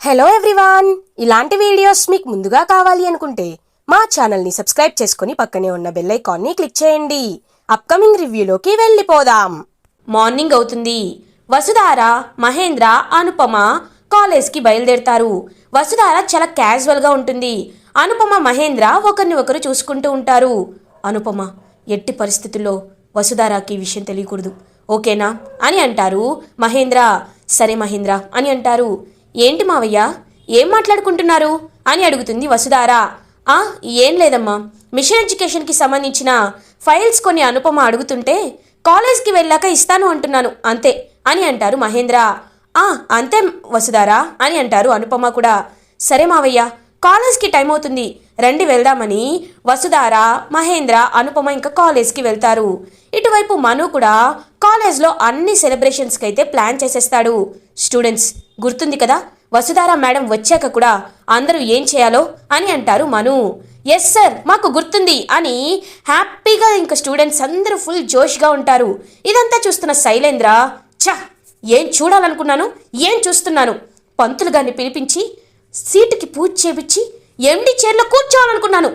Hello everyone ఇలాంటి videos మీకు ముందుగా కావాలి అనుకుంటే మా ఛానల్ని సబ్స్క్రైబ్ చేసుకుని పక్కనే ఉన్న బెల్ ఐకాన్ని క్లిక్ చేయండి. అప్కమింగ్ రివ్యూలోకి వెళ్ళిపోదాం. మార్నింగ్ అవుతుంది. వసుధార మహేంద్ర అనుపమ కాలేజ్కి బయలుదేరతారు. వసుధార చాలా క్యాజువల్గా ఉంటుంది. అనుపమ మహేంద్ర ఒకరిని ఒకరు చూసుకుంటూ ఉంటారు. అనుపమ ఎట్టి పరిస్థితుల్లో వసుధారాకి ఈ విషయం తెలియకూడదు. ఓకేనా? అని అంటారు మహేంద్ర. సరే మహేంద్ర అని అంటారు. ఏంటి మావయ్య? ఏం మాట్లాడుకుంటున్నారు? అని అడుగుతుంది వసుధార. ఆ ఏం లేదమ్మా. మిషన్ ఎడ్యుకేషన్కి సంబంధించిన ఫైల్స్ కొన్ని అనుపమ అడుగుతుంటే కాలేజ్కి వెళ్ళాక ఇస్తాను అంటున్నాను అంతే అని అంటారు మహేంద్ర. ఆ అంతే వసుధారా అని అంటారు అనుపమ కూడా. సరే మావయ్య కాలేజ్కి టైం అవుతుంది రండి వెళ్దామని వసుధార మహేంద్ర అనుపమ ఇంకా కాలేజ్కి వెళ్తారు. ఇటువైపు మను కూడా కాలేజ్లో అన్ని సెలబ్రేషన్స్కి అయితే ప్లాన్ చేసేస్తాడు. స్టూడెంట్స్ గుర్తుంది కదా? వసుధారా మేడం వచ్చాక కూడా అందరూ ఏం చేయాలో అని అంటారు మను. ఎస్ సార్ మాకు గుర్తుంది అని హ్యాపీగా ఇంకా స్టూడెంట్స్ అందరూ ఫుల్ జోష్గా ఉంటారు. ఇదంతా చూస్తున్న శైలేంద్ర ఛ ఏం చూడాలనుకున్నాను? ఏం చూస్తున్నాను? పంతులు గారిని పిలిపించి సీటుకి పూజ చేపించి ఎండి చైర్లో కూర్చోవాలనుకున్నాను.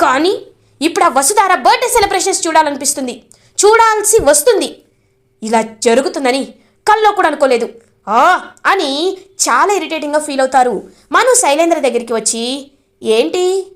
కానీ ఇప్పుడు ఆ వసుధార బర్త్డే సెలబ్రేషన్స్ చూడాలనిపిస్తుంది. చూడాల్సి వస్తుంది. ఇలా జరుగుతుందని కల్లో కూడా అనుకోలేదు. అని చాలా ఇరిటేటింగ్గా ఫీల్ అవుతారు. మను శైలేంద్ర దగ్గరికి వచ్చి ఏంటి?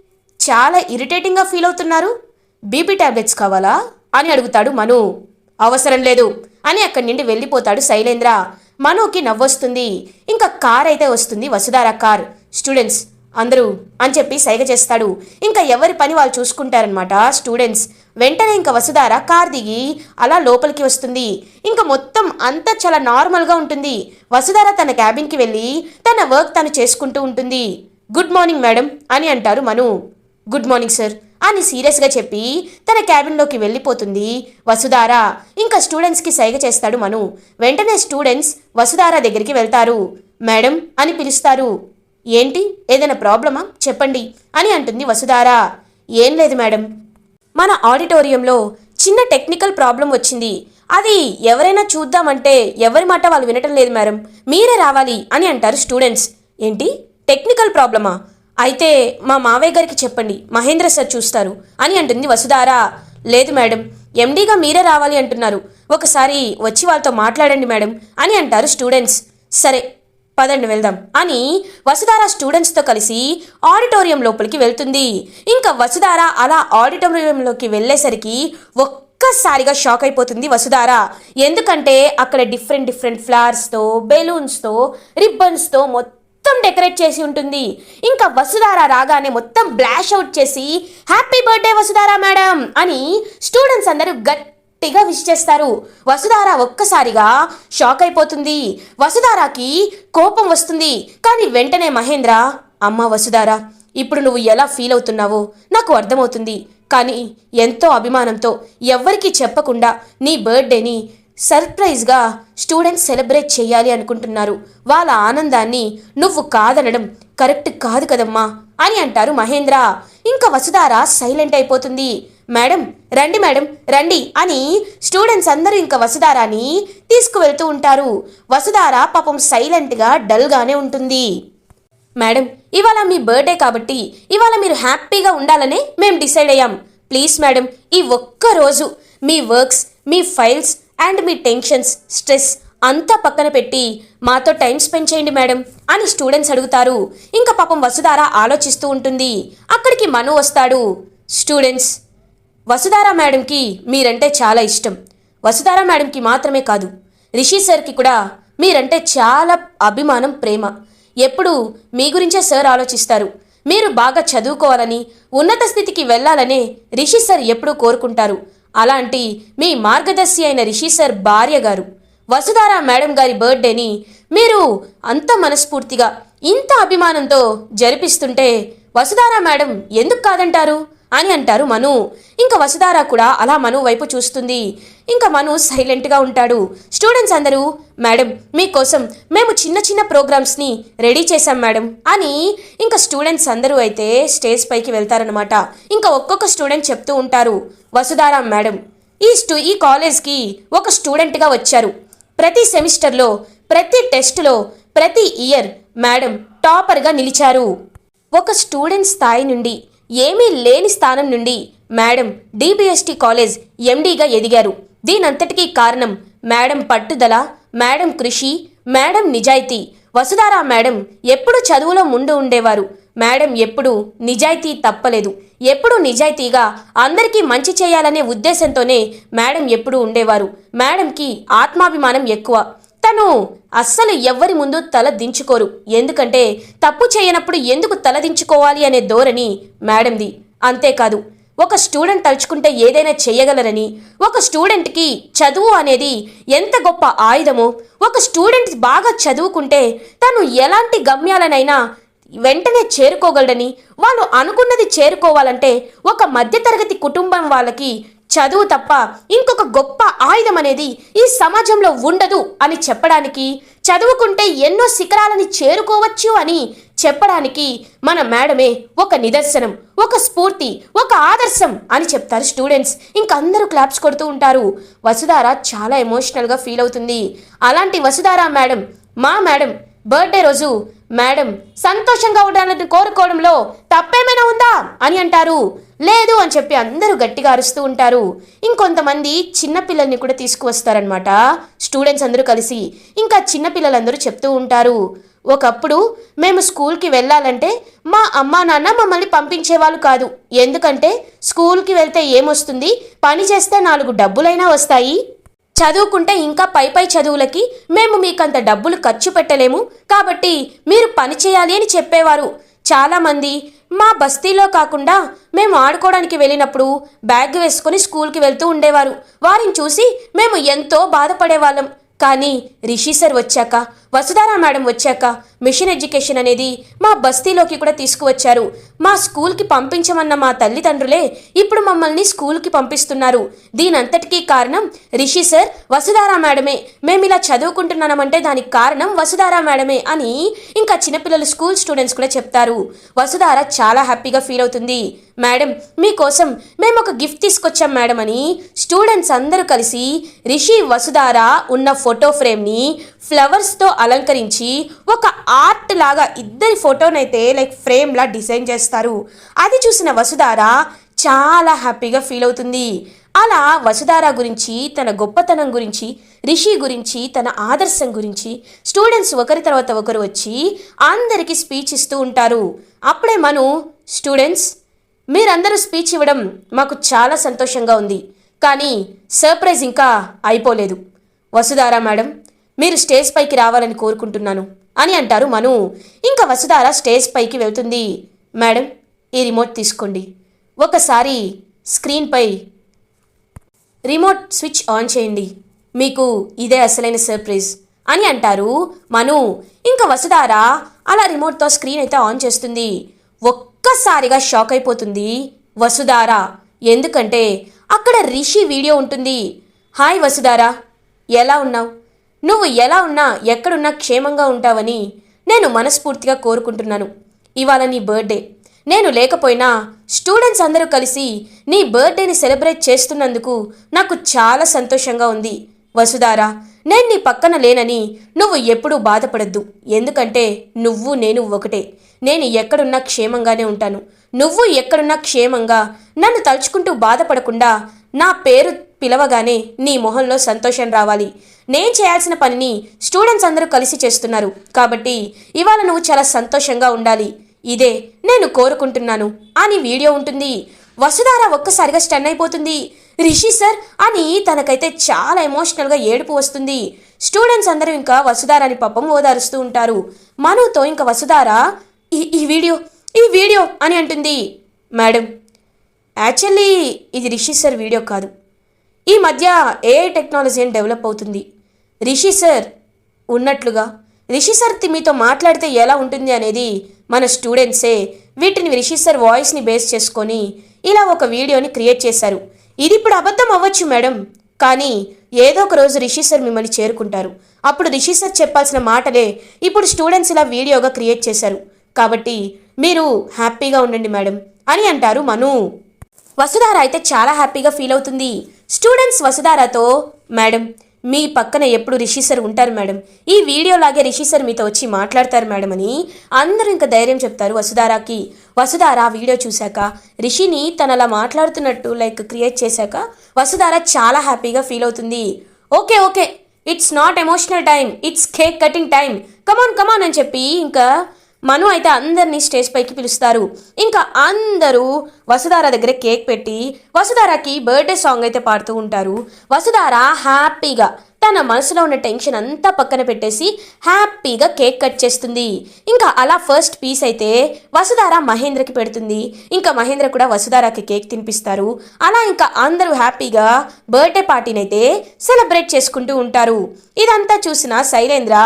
చాలా ఇరిటేటింగ్గా ఫీల్ అవుతున్నారు? బీపీ టాబ్లెట్స్ కావాలా? అని అడుగుతాడు మను. అవసరం లేదు. అని అక్కడి నుండి వెళ్ళిపోతాడు శైలేంద్ర. మనుకి నవ్వొస్తుంది. ఇంకా కార్ అయితే వస్తుంది వసుధార కార్. స్టూడెంట్స్ అందరూ అని చెప్పి సైగ చేస్తాడు. ఇంకా ఎవరి పని వాళ్ళు చూసుకుంటారనమాట స్టూడెంట్స్. వెంటనే ఇంకా వసుధార కార్ దిగి అలా లోపలికి వస్తుంది. ఇంకా మొత్తం అంతా చాలా నార్మల్గా ఉంటుంది. వసుధార తన క్యాబిన్కి వెళ్ళి తన వర్క్ తను చేసుకుంటూ ఉంటుంది. గుడ్ మార్నింగ్ మేడం అని అంటారు మను. గుడ్ మార్నింగ్ సార్ అని సీరియస్గా చెప్పి తన క్యాబిన్లోకి వెళ్ళిపోతుంది వసుధార. ఇంకా స్టూడెంట్స్కి సైగ చేస్తాడు మను. వెంటనే స్టూడెంట్స్ వసుధార దగ్గరికి వెళ్తారు. మేడం అని పిలుస్తారు. ఏంటి? ఏదైనా ప్రాబ్లమా? చెప్పండి అని అంటుంది వసుధార. ఏం లేదు మేడం. మన ఆడిటోరియంలో చిన్న టెక్నికల్ ప్రాబ్లం వచ్చింది. అది ఎవరైనా చూద్దామంటే ఎవరి మాట వాళ్ళు వినటం లేదు మేడం. మీరే రావాలి అని అంటారు స్టూడెంట్స్. ఏంటి? టెక్నికల్ ప్రాబ్లమా? అయితే మా మావయ్య గారికి చెప్పండి. మహేంద్ర సార్ చూస్తారు అని అంటుంది వసుధార. లేదు మేడం. ఎండీగా మీరే రావాలి అంటున్నారు. ఒకసారి వచ్చి వాళ్ళతో మాట్లాడండి మేడం అని అంటారు స్టూడెంట్స్. సరే పదండి వెళ్దాం. అని వసుధార స్టూడెంట్స్తో కలిసి ఆడిటోరియం లోపలికి వెళ్తుంది. ఇంకా వసుధార అలా ఆడిటోరియంలోకి వెళ్ళేసరికి ఒక్కసారిగా షాక్ అయిపోతుంది వసుధార. ఎందుకంటే అక్కడ డిఫరెంట్ డిఫరెంట్ ఫ్లవర్స్తో బెలూన్స్తో రిబ్బన్స్తో మొత్తం డెకరేట్ చేసి ఉంటుంది. ఇంకా వసుధార రాగానే మొత్తం బ్లాష్ అవుట్ చేసి హ్యాపీ బర్త్డే వసుధార మేడం అని స్టూడెంట్స్ అందరూ గట్టి గట్టిగా విష్ చేస్తారు. వసుధార ఒక్కసారిగా షాక్ అయిపోతుంది. వసుధారాకి కోపం వస్తుంది. కానీ వెంటనే మహేంద్ర అమ్మ వసుధార ఇప్పుడు నువ్వు ఎలా ఫీల్ అవుతున్నావో నాకు అర్థమవుతుంది. కానీ ఎంతో అభిమానంతో ఎవ్వరికీ చెప్పకుండా నీ బర్త్డేని సర్ప్రైజ్గా స్టూడెంట్స్ సెలబ్రేట్ చేయాలి అనుకుంటున్నారు. వాళ్ళ ఆనందాన్ని నువ్వు కాదనడం కరెక్ట్ కాదు కదమ్మా అని అంటారు మహేంద్ర. ఇంకా వసుధార సైలెంట్ అయిపోతుంది. మేడం రండి మేడం రండి అని స్టూడెంట్స్ అందరూ ఇంకా వసుధారాని తీసుకువెళ్తూ ఉంటారు. వసుధార పాపం సైలెంట్గా డల్గానే ఉంటుంది. మేడం ఇవాళ మీ బర్త్డే కాబట్టి ఇవాళ మీరు హ్యాపీగా ఉండాలనే మేము డిసైడ్ అయ్యాం. ప్లీజ్ మేడం ఈ ఒక్క రోజు మీ వర్క్స్ మీ ఫైల్స్ అండ్ మీ టెన్షన్స్ స్ట్రెస్ అంతా పక్కన పెట్టి మాతో టైం స్పెండ్ చేయండి మేడం అని స్టూడెంట్స్ అడుగుతారు. ఇంకా పాపం వసుధార ఆలోచిస్తూ ఉంటుంది. అక్కడికి మను వస్తాడు. స్టూడెంట్స్ వసుధార మేడంకి మీరంటే చాలా ఇష్టం. వసుధార మేడంకి మాత్రమే కాదు రిషి సార్కి కూడా మీరంటే చాలా అభిమానం ప్రేమ. ఎప్పుడు మీ గురించే సార్ ఆలోచిస్తారు. మీరు బాగా చదువుకోవాలని ఉన్నత స్థితికి వెళ్ళాలనే రిషి సార్ ఎప్పుడూ కోరుకుంటారు. అలాంటి మీ మార్గదర్శి అయిన రిషి సార్ భార్య గారు. వసుధార మేడం గారి బర్త్డేని మీరు అంత మనస్ఫూర్తిగా ఇంత అభిమానంతో జరిపిస్తుంటే వసుధార మేడం ఎందుకు కాదంటారు? అని అంటారు మను. ఇంకా వసుధార కూడా అలా మను వైపు చూస్తుంది. ఇంకా మను సైలెంట్గా ఉంటాడు. స్టూడెంట్స్ అందరూ మేడం మీకోసం మేము చిన్న చిన్న ప్రోగ్రామ్స్ని రెడీ చేశాం మేడం అని ఇంకా స్టూడెంట్స్ అందరూ అయితే స్టేజ్ పైకి వెళ్తారనమాట ఇంకా ఒక్కొక్క స్టూడెంట్ చెప్తూ ఉంటారు వసుధార మేడం ఈ స్టూ ఈ కాలేజ్కి ఒక స్టూడెంట్గా వచ్చారు. ప్రతి సెమిస్టర్లో ప్రతి టెస్ట్లో ప్రతి ఇయర్ మేడం టాపర్గా నిలిచారు. ఒక స్టూడెంట్ స్థాయి నుండి ఏమీ లేని స్థానం నుండి మేడం డిబిఎస్టి కాలేజ్ ఎండీగా ఎదిగారు. దీనంతటికీ కారణం మేడం పట్టుదల మేడం కృషి మేడం నిజాయితీ. వసుధారా మేడం ఎప్పుడు చదువులో ముందు ఉండేవారు. మేడం ఎప్పుడు నిజాయితీ తప్పలేదు. ఎప్పుడు నిజాయితీగా అందరికీ మంచి చేయాలనే ఉద్దేశంతోనే మేడం ఎప్పుడు ఉండేవారు. మేడంకి ఆత్మాభిమానం ఎక్కువ. తను అస్సలు ఎవ్వరి ముందు తల దించుకోరు. ఎందుకంటే తప్పు చేయనప్పుడు ఎందుకు తల దించుకోవాలి అనే ధోరణి మేడంది. అంతేకాదు ఒక స్టూడెంట్ తలుచుకుంటే ఏదైనా చేయగలరని ఒక స్టూడెంట్కి చదువు అనేది ఎంత గొప్ప ఆయుధమో ఒక స్టూడెంట్ బాగా చదువుకుంటే తను ఎలాంటి గమ్యాలనైనా వెంటనే చేరుకోగలడని వాళ్ళు అనుకున్నది చేరుకోవాలంటే ఒక మధ్యతరగతి కుటుంబం వాళ్ళకి చదువు తప్ప ఇంకొక గొప్ప ఆయుధం అనేది ఈ సమాజంలో ఉండదు అని చెప్పడానికి చదువుకుంటే ఎన్నో శిఖరాలని చేరుకోవచ్చు అని చెప్పడానికి మన మేడమే ఒక నిదర్శనం ఒక స్ఫూర్తి ఒక ఆదర్శం అని చెప్తారు స్టూడెంట్స్. ఇంకా అందరూ క్లాప్స్ కొడుతూ ఉంటారు. వసుధార చాలా ఎమోషనల్గా ఫీల్ అవుతుంది. అలాంటి వసుధార మేడం మా మేడం బర్త్డే రోజు మేడం సంతోషంగా ఉండాలని కోరుకోవడంలో తప్పేమైనా ఉందా? అని అంటారు. లేదు అని చెప్పి అందరూ గట్టిగా అరుస్తూ ఉంటారు. ఇంకొంతమంది చిన్నపిల్లల్ని కూడా తీసుకువస్తారనమాట స్టూడెంట్స్ అందరూ కలిసి ఇంకా చిన్నపిల్లలందరూ చెప్తూ ఉంటారు. ఒకప్పుడు మేము స్కూల్కి వెళ్ళాలంటే మా అమ్మా నాన్న మమ్మల్ని పంపించేవాళ్ళు కాదు. ఎందుకంటే స్కూల్కి వెళ్తే ఏమొస్తుంది? పని చేస్తే నాలుగు డబ్బులైనా వస్తాయి. చదువుకుంటే ఇంకా పై పై చదువులకి మేము మీకంత డబ్బులు ఖర్చు పెట్టలేము. కాబట్టి మీరు పని చేయాలి అని చెప్పేవారు. చాలామంది మా బస్తీలో కాకుండా మేము ఆడుకోవడానికి వెళ్ళినప్పుడు బ్యాగ్ వేసుకొని స్కూల్కి వెళ్తూ ఉండేవారు. వారిని చూసి మేము ఎంతో బాధపడేవాళ్ళం. కానీ రిషి సార్ వచ్చాక వసుధారా మేడం వచ్చాక మిషన్ ఎడ్యుకేషన్ అనేది మా బస్తీలోకి కూడా తీసుకువచ్చారు. మా స్కూల్కి పంపించమన్న మా తల్లిదండ్రులే ఇప్పుడు మమ్మల్ని స్కూల్కి పంపిస్తున్నారు. దీనంతటికీ కారణం రిషి సార్ వసుధారా మేడమే. మేము ఇలా చదువుకుంటున్నామంటే దానికి కారణం వసుధారా మేడమే అని ఇంకా చిన్నపిల్లలు స్కూల్ స్టూడెంట్స్ కూడా చెప్తారు. వసుధార చాలా హ్యాపీగా ఫీల్ అవుతుంది. మేడం మీకోసం మేము ఒక గిఫ్ట్ తీసుకొచ్చాం మేడం అని స్టూడెంట్స్ అందరూ కలిసి రిషి వసుధార ఉన్న ఫోటో ఫ్రేమ్ని ఫ్లవర్స్తో అలంకరించి ఒక ఆర్ట్ లాగా ఇద్దరి ఫోటోనైతే లైక్ ఫ్రేమ్లా డిజైన్ చేస్తారు. అది చూసిన వసుధార చాలా హ్యాపీగా ఫీల్ అవుతుంది. అలా వసుధార గురించి తన గొప్పతనం గురించి రిషి గురించి తన ఆదర్శం గురించి స్టూడెంట్స్ ఒకరి తర్వాత ఒకరు వచ్చి అందరికీ స్పీచ్ ఇస్తూ ఉంటారు. అప్పుడే మను స్టూడెంట్స్ మీరందరూ స్పీచ్ ఇవ్వడం మాకు చాలా సంతోషంగా ఉంది. కానీ సర్ప్రైజ్ ఇంకా అయిపోలేదు. వసుధారా మేడం మీరు స్టేజ్ పైకి రావాలని కోరుకుంటున్నాను అని అంటారు మను. ఇంకా వసుధార స్టేజ్ పైకి వెళ్తుంది. మేడం ఈ రిమోట్ తీసుకోండి. ఒకసారి స్క్రీన్పై రిమోట్ స్విచ్ ఆన్ చేయండి. మీకు ఇదే అసలైన సర్ప్రైజ్ అని అంటారు మను. ఇంకా వసుధార అలా రిమోట్తో స్క్రీన్ అయితే ఆన్ చేస్తుంది. ఒక్కసారిగా షాక్ అయిపోతుంది వసుధార. ఎందుకంటే అక్కడ రిషి వీడియో ఉంటుంది. హాయ్ వసుధారా. ఎలా ఉన్నావు? నువ్వు ఎలా ఉన్నా ఎక్కడున్నా క్షేమంగా ఉంటావని నేను మనస్ఫూర్తిగా కోరుకుంటున్నాను. ఇవాళ నీ బర్త్డే. నేను లేకపోయినా స్టూడెంట్స్ అందరూ కలిసి నీ బర్త్డేని సెలబ్రేట్ చేస్తున్నందుకు నాకు చాలా సంతోషంగా ఉంది. వసుధారా నేను నీ పక్కన లేనని నువ్వు ఎప్పుడూ బాధపడద్దు. ఎందుకంటే నువ్వు నేను ఒకటే. నేను ఎక్కడున్నా క్షేమంగానే ఉంటాను. నువ్వు ఎక్కడున్నా క్షేమంగా నన్ను తలుచుకుంటూ బాధపడకుండా నా పేరు పిలవగానే నీ మొహంలో సంతోషం రావాలి. నేను చేయాల్సిన పనిని స్టూడెంట్స్ అందరూ కలిసి చేస్తున్నారు. కాబట్టి ఇవాళ నువ్వు చాలా సంతోషంగా ఉండాలి. ఇదే నేను కోరుకుంటున్నాను. అని వీడియో ఉంటుంది. వసుధార ఒక్కసారిగా స్టన్ అయిపోతుంది. రిషి సార్ అని తనకైతే చాలా ఎమోషనల్గా ఏడుపు వస్తుంది. స్టూడెంట్స్ అందరూ ఇంకా వసుధారాని పాపం ఓదారుస్తూ ఉంటారు. మనుతో ఇంకా వసుధార ఈ ఈ వీడియో ఈ వీడియో అని అంటుంది. మేడం యాక్చువల్లీ ఇది రిషి సార్ వీడియో కాదు. ఈ మధ్య ఏఐ టెక్నాలజీ అని డెవలప్ అవుతుంది? రిషి సార్ ఉన్నట్లుగా. రిషి సార్ మీతో మాట్లాడితే ఎలా ఉంటుంది అనేది మన స్టూడెంట్సే వీటిని రిషి సార్ వాయిస్ని బేస్ చేసుకొని ఇలా ఒక వీడియోని క్రియేట్ చేశారు. ఇది ఇప్పుడు అబద్ధం అవ్వచ్చు మేడం కానీ ఏదో ఒక రోజు రిషి సార్ మిమ్మల్ని చేరుకుంటారు. అప్పుడు రిషి సార్ చెప్పాల్సిన మాటలే ఇప్పుడు స్టూడెంట్స్ ఇలా వీడియోగా క్రియేట్ చేశారు. కాబట్టి మీరు హ్యాపీగా ఉండండి మేడం అని అంటారు మను. వసుధార అయితే చాలా హ్యాపీగా ఫీల్ అవుతుంది. స్టూడెంట్స్ వసుధారాతో మేడం మీ పక్కన ఎప్పుడు రిషి సార్ ఉంటారు మేడం? ఈ వీడియోలాగే రిషి సార్ మీతో వచ్చి మాట్లాడతారు మేడం అని అందరూ ఇంకా ధైర్యం చెప్తారు వసుధారాకి. వసుధార వీడియో చూశాక రిషిని తనలా మాట్లాడుతున్నట్టు లైక్ క్రియేట్ చేశాక వసుధార చాలా హ్యాపీగా ఫీల్ అవుతుంది. Okay okay it's not emotional time it's cake cutting time come on come on అని చెప్పి ఇంకా మను అయితే అందరినీ స్టేజ్ పైకి పిలుస్తారు. ఇంకా అందరూ వసుధార దగ్గర కేక్ పెట్టి వసుధారకి బర్త్డే సాంగ్ అయితే పాడుతూ ఉంటారు. వసుధార హ్యాపీగా తన మనసులో ఉన్న టెన్షన్ అంతా పక్కన పెట్టేసి హ్యాపీగా కేక్ కట్ చేస్తుంది. ఇంకా అలా ఫస్ట్ పీస్ అయితే వసుధార మహేంద్రకి పెడుతుంది. ఇంకా మహేంద్ర కూడా వసుధారకి కేక్ తినిపిస్తారు. అలా ఇంకా అందరూ హ్యాపీగా బర్త్డే పార్టీని అయితే సెలబ్రేట్ చేసుకుంటూ ఉంటారు. ఇదంతా చూసిన శైలేంద్ర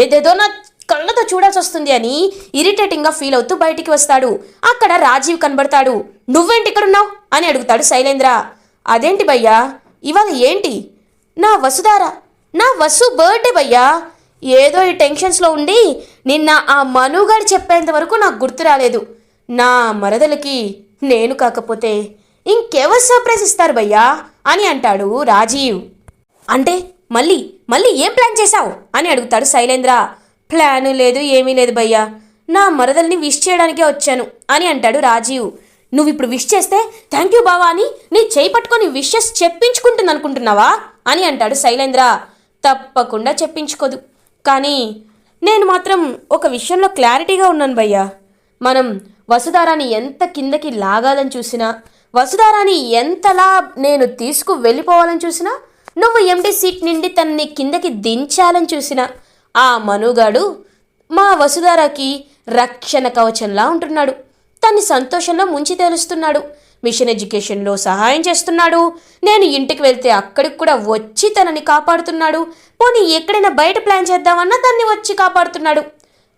ఏదేదో నా కళ్ళతో చూడాల్సి వస్తుంది అని ఇరిటేటింగ్గా ఫీల్ అవుతూ బయటికి వస్తాడు. అక్కడ రాజీవ్ కనబడతాడు. నువ్వేంటి ఇక్కడున్నావు? అని అడుగుతాడు శైలేంద్ర. అదేంటి భయ్యా? ఇవాళ ఏంటి? నా వసుధార. నా వసు బర్త్డే భయ్యా. ఏదో ఈ టెన్షన్స్లో ఉండి నిన్న ఆ మనుగాడు చెప్పేంత వరకు నాకు గుర్తు రాలేదు. నా మరదలకి నేను కాకపోతే ఇంకెవరు సర్ప్రైజ్ ఇస్తారు భయ్యా? అని అంటాడు రాజీవ్. అంటే మళ్ళీ మళ్ళీ ఏం ప్లాన్ చేశావు? అని అడుగుతాడు శైలేంద్ర. ప్లాన్ లేదు ఏమీ లేదు భయ్యా. నా మరదల్ని విష్ చేయడానికే వచ్చాను అని అంటాడు రాజీవ్. నువ్వు ఇప్పుడు విష్ చేస్తే థ్యాంక్ యూ బావా అని నీ చేయి పట్టుకొని విషెస్ చెప్పించుకుంటుంది అనుకుంటున్నావా? అని అంటాడు శైలేంద్ర. తప్పకుండా చెప్పించుకోదు. కానీ నేను మాత్రం ఒక విషయంలో క్లారిటీగా ఉన్నాను భయ్యా. మనం వసుధారాని ఎంత కిందకి లాగాలని చూసినా వసుధారాని ఎంతలా నేను తీసుకు వెళ్ళిపోవాలని చూసినా నువ్వు ఎండి సీట్ నుండి తనని కిందకి దించాలని చూసినా ఆ మనుగాడు మా వసుధారాకి రక్షణ కవచంలా ఉంటున్నాడు. తన్ని సంతోషంలో ముంచి తేలుస్తున్నాడు. మిషన్ ఎడ్యుకేషన్లో సహాయం చేస్తున్నాడు. నేను ఇంటికి వెళ్తే అక్కడికి కూడా వచ్చి తనని కాపాడుతున్నాడు. పోనీ ఎక్కడైనా బయట ప్లాన్ చేద్దామన్నా తన్ని వచ్చి కాపాడుతున్నాడు.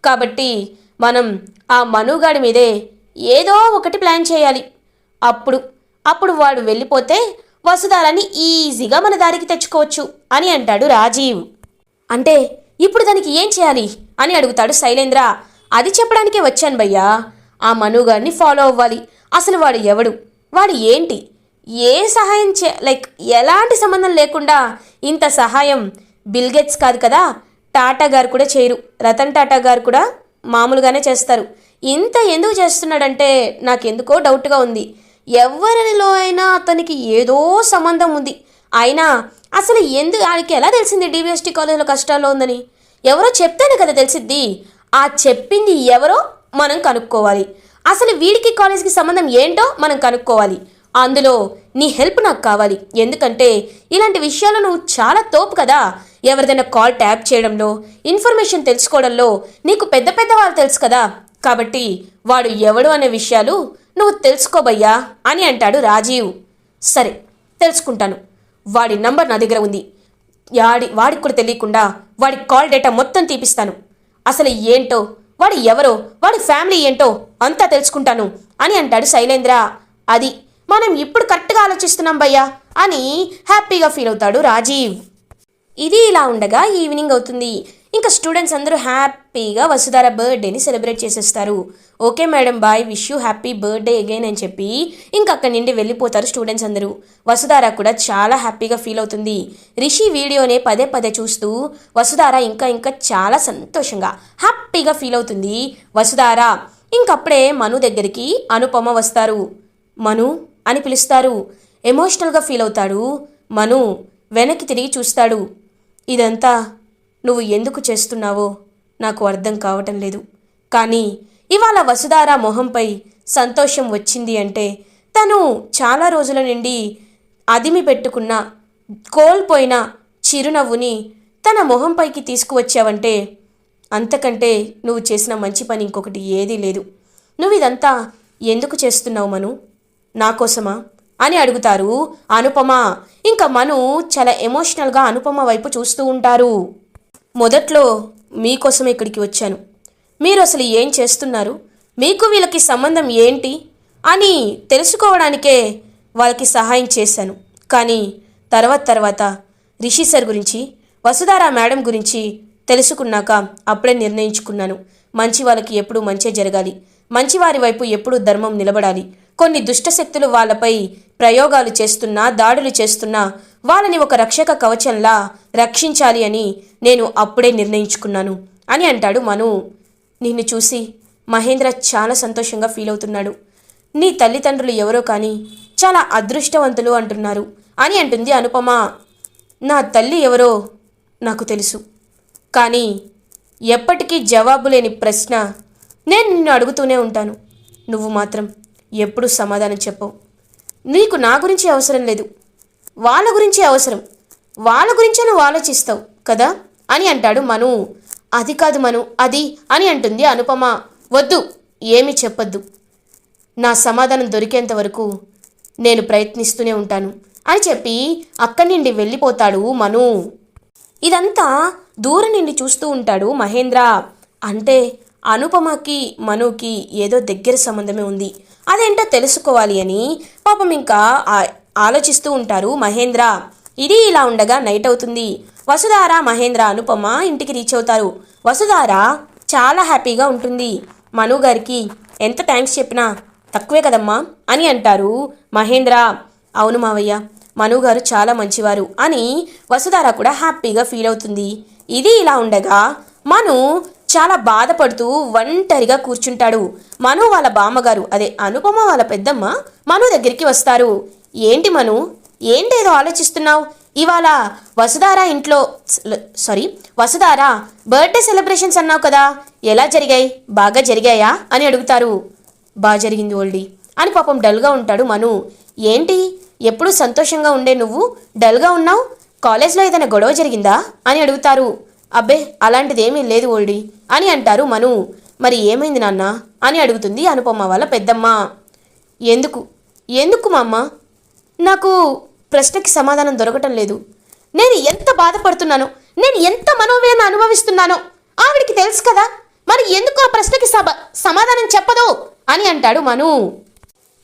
కాబట్టి మనం ఆ మనుగాడి మీదే ఏదో ఒకటి ప్లాన్ చేయాలి. అప్పుడు అప్పుడు వాడు వెళ్ళిపోతే వసుధారాన్ని ఈజీగా మన దారికి తెచ్చుకోవచ్చు అని అంటాడు రాజీవ్. అంటే ఇప్పుడు దానికి ఏం చేయాలి? అని అడుగుతాడు శైలేంద్ర. అది చెప్పడానికే వచ్చాను భయ్యా. ఆ మనుగారిని ఫాలో అవ్వాలి. అసలు వాడు ఎవడు? వాడు ఏంటి? ఏ సహాయం చే లైక్ ఎలాంటి సంబంధం లేకుండా ఇంత సహాయం బిల్గేట్స్ కాదు కదా? టాటా గారు కూడా చేయరు. రతన్ టాటా గారు కూడా మామూలుగానే చేస్తారు. ఇంత ఎందుకు చేస్తున్నాడంటే నాకెందుకో డౌట్గా ఉంది. ఎవరిలో అయినా అతనికి ఏదో సంబంధం ఉంది. అయినా అసలు ఎందుకు ఆయనకి ఎలా తెలిసింది డివిఎస్టీ కాలేజీలో కష్టాల్లో ఉందని? ఎవరో చెప్తేనే కదా తెలిసిద్ది. ఆ చెప్పింది ఎవరో మనం కనుక్కోవాలి. అసలు వీడికి కాలేజీకి సంబంధం ఏంటో మనం కనుక్కోవాలి. అందులో నీ హెల్ప్ నాకు కావాలి. ఎందుకంటే ఇలాంటి విషయాలు నువ్వు చాలా తోపు కదా. ఎవరిదైనా కాల్ ట్యాప్ చేయడంలో ఇన్ఫర్మేషన్ తెలుసుకోవడంలో నీకు పెద్ద పెద్ద వాళ్ళు తెలుసు కదా. కాబట్టి వాడు ఎవడు అనే విషయాలు నువ్వు తెలుసుకోబయ్యా అని అంటాడు రాజీవ్. సరే తెలుసుకుంటాను. వాడి నంబర్ నా దగ్గర ఉంది. యాడి వాడికి కూడా తెలియకుండా వాడి కాల్ డేటా మొత్తం తీపిస్తాను. అసలు ఏంటో వాడు ఎవరో వాడి ఫ్యామిలీ ఏంటో అంతా తెలుసుకుంటాను అని అంటాడు శైలేంద్ర. అది మనం ఇప్పుడు కరెక్ట్గా ఆలోచిస్తున్నాం భయ్యా అని హ్యాపీగా ఫీల్ అవుతాడు రాజీవ్. ఇది ఇలా ఉండగా ఈవినింగ్ అవుతుంది. ఇంకా స్టూడెంట్స్ అందరూ హ్యాపీగా వసుధార బర్త్డేని సెలబ్రేట్ చేసేస్తారు. Okay madam bye wish you happy birthday again అని చెప్పి ఇంకా అక్కడి నుండి వెళ్ళిపోతారు స్టూడెంట్స్ అందరూ. వసుధార కూడా చాలా హ్యాపీగా ఫీల్ అవుతుంది. రిషి వీడియోనే పదే పదే చూస్తూ వసుధార ఇంకా ఇంకా చాలా సంతోషంగా హ్యాపీగా ఫీల్ అవుతుంది. వసుధార ఇంకప్పుడే మను దగ్గరికి అనుపమ వస్తారు. మను అని పిలుస్తారు. ఎమోషనల్గా ఫీల్ అవుతాడు. మను వెనక్కి తిరిగి చూస్తాడు. ఇదంతా నువ్వు ఎందుకు చేస్తున్నావో నాకు అర్థం కావటం లేదు. కానీ ఇవాళ వసుధార మొహంపై సంతోషం వచ్చింది అంటే తను చాలా రోజుల నుండి అదిమి పెట్టుకున్న కోల్పోయిన చిరునవ్వుని తన మొహంపైకి తీసుకువచ్చావంటే అంతకంటే నువ్వు చేసిన మంచి పని ఇంకొకటి ఏదీ లేదు. నువ్వు ఇదంతా ఎందుకు చేస్తున్నావు మను? నా కోసమా? అని అడుగుతారు అనుపమ. ఇంకా మను చాలా ఎమోషనల్గా అనుపమ వైపు చూస్తూ ఉంటారు. మొదట్లో మీకోసం ఇక్కడికి వచ్చాను. మీరు అసలు ఏం చేస్తున్నారు? మీకు వీళ్ళకి సంబంధం ఏంటి? అని తెలుసుకోవడానికే వాళ్ళకి సహాయం చేశాను. కానీ తర్వాత తర్వాత రిషి సార్ గురించి వసుధారా మేడం గురించి తెలుసుకున్నాక అప్పుడే నిర్ణయించుకున్నాను. మంచి వాళ్ళకి ఎప్పుడూ మంచే జరగాలి. మంచివారి వైపు ఎప్పుడూ ధర్మం నిలబడాలి. కొన్ని దుష్టశక్తులు వాళ్ళపై ప్రయోగాలు చేస్తున్నా దాడులు చేస్తున్నా వాళ్ళని ఒక రక్షక కవచంలా రక్షించాలి అని నేను అప్పుడే నిర్ణయించుకున్నాను అని అంటాడు మను. నిన్ను చూసి మహేంద్ర చాలా సంతోషంగా ఫీల్ అవుతున్నాడు. నీ తల్లిదండ్రులు ఎవరో కానీ చాలా అదృష్టవంతులు అంటున్నారు అని అంటుంది అనుపమ. నా తల్లి ఎవరో నాకు తెలుసు. కానీ ఎప్పటికీ జవాబు లేని ప్రశ్న నేను నిన్ను అడుగుతూనే ఉంటాను. నువ్వు మాత్రం ఎప్పుడు సమాధానం చెప్పవు. నీకు నా గురించి అవసరం లేదు. వాళ్ళ గురించే అవసరం. వాళ్ళ గురించే నువ్వు ఆలోచిస్తావు కదా? అని అంటాడు మను. అది కాదు మను అది అని అంటుంది అనుపమ. వద్దు ఏమీ చెప్పొద్దు. నా సమాధానం దొరికేంత వరకు నేను ప్రయత్నిస్తూనే ఉంటాను అని చెప్పి అక్కడి నుండి వెళ్ళిపోతాడు మను. ఇదంతా దూరం నుండి చూస్తూ ఉంటాడు మహేంద్ర. అంటే అనుపమకి మనుకి ఏదో దగ్గర సంబంధమే ఉంది. అదేంటో తెలుసుకోవాలి అని పాపం ఇంకా ఆలోచిస్తూ ఉంటారు మహేంద్ర. ఇది ఇలా ఉండగా నైట్ అవుతుంది. వసుధార మహేంద్ర అనుపమ ఇంటికి రీచ్ అవుతారు. వసుధార చాలా హ్యాపీగా ఉంటుంది. మను గారికి ఎంత థ్యాంక్స్ చెప్పినా తక్కువే కదమ్మా అని అంటారు మహేంద్ర. అవును మావయ్య మను గారు చాలా మంచివారు అని వసుధార కూడా హ్యాపీగా ఫీల్ అవుతుంది. ఇది ఇలా ఉండగా మను చాలా బాధపడుతూ ఒంటరిగా కూర్చుంటాడు. మను వాళ్ళ బామ్మగారు అదే అనుపమ వాళ్ళ పెద్దమ్మ మను దగ్గరికి వస్తారు. ఏంటి మను? ఏంటేదో ఆలోచిస్తున్నావు. ఇవాళ వసుధారా ఇంట్లో సారీ వసుధారా బర్త్డే సెలబ్రేషన్స్ అన్నావు కదా. ఎలా జరిగాయి? బాగా జరిగాయా? అని అడుగుతారు. బాగా జరిగింది ఓల్డీ. అని పాపం డల్గా ఉంటాడు మను. ఏంటి? ఎప్పుడు సంతోషంగా ఉండే నువ్వు? డల్గా ఉన్నావు? కాలేజ్లో ఏదైనా గొడవ జరిగిందా? అని అడుగుతారు. అబ్బే అలాంటిదేమీ లేదు ఓల్డీ. అని అంటారు మను. మరి ఏమైంది నాన్న? అని అడుగుతుంది అనుపమ్మ వాళ్ళ పెద్దమ్మ. ఎందుకు? ఎందుకు మా అమ్మ నాకు ప్రశ్నకి సమాధానం దొరకటం లేదు. నేను ఎంత బాధపడుతున్నానో నేను ఎంత మనోవేదన అనుభవిస్తున్నానో ఆవిడికి తెలుసు కదా. మరి ఎందుకు ఆ ప్రశ్నకి సబ సమాధానం చెప్పదు అని అంటాడు మను.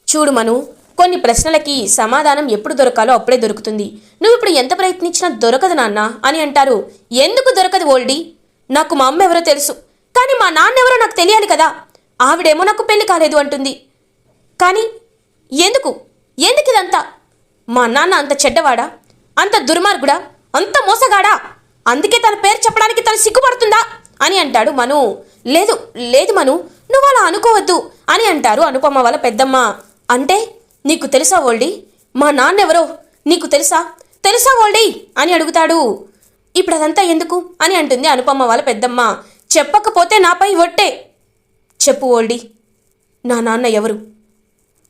చూడు మను కొన్ని ప్రశ్నలకి సమాధానం ఎప్పుడు దొరకాలో అప్పుడే దొరుకుతుంది. నువ్వు ఇప్పుడు ఎంత ప్రయత్నించినా దొరకదు నాన్న అని అంటారు. ఎందుకు దొరకదు ఓల్డీ? నాకు మా అమ్మ ఎవరో తెలుసు. కానీ మా నాన్న ఎవరో నాకు తెలియాలి కదా. ఆవిడేమో నాకు పెళ్ళి కాలేదు అంటుంది. కానీ ఎందుకు? ఎందుకు ఇదంతా? మా నాన్న అంత చెడ్డవాడా? అంత దుర్మార్గుడా? అంత మోసగాడా? అందుకే తన పేరు చెప్పడానికి తను సిగ్గుపడుతుందా? అని అంటాడు మను. లేదు లేదు మను. నువ్వు అలా అనుకోవద్దు అని అంటారు అనుపమ వాళ్ళ పెద్దమ్మ. అంటే నీకు తెలుసా ఓల్డీ? మా నాన్న ఎవరో నీకు తెలుసా? తెలుసా ఓల్డీ? అని అడుగుతాడు. ఇప్పుడు అదంతా ఎందుకు? అని అంటుంది అనుపమ్మ వాళ్ళ పెద్దమ్మ. చెప్పకపోతే నాపై ఒట్టే. చెప్పు ఓల్డీ. నా నాన్న ఎవరు?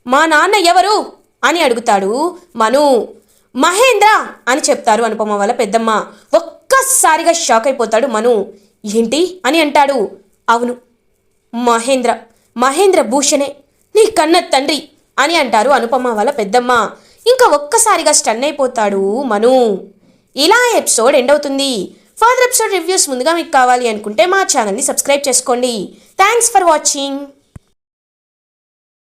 మా నాన్న ఎవరు? అని అడుగుతాడు మను. మహేంద్ర అని చెప్తారు అనుపమ వాళ్ళ పెద్దమ్మ. ఒక్కసారిగా షాక్ అయిపోతాడు మను. ఏంటి అని అంటాడు. అవును మహేంద్ర. మహేంద్ర భూషణే నీ కన్న తండ్రి అని అంటారు అనుపమ వాళ్ళ పెద్దమ్మ. ఇంకా ఒక్కసారిగా స్టన్ అయిపోతాడు మను. ఇలా ఎపిసోడ్ ఎండ్ అవుతుంది. ఫర్దర్ ఎపిసోడ్ రివ్యూస్ ముందుగా మీకు కావాలి అనుకుంటే మా ఛానల్ని సబ్స్క్రైబ్ చేసుకోండి. Thanks for watching.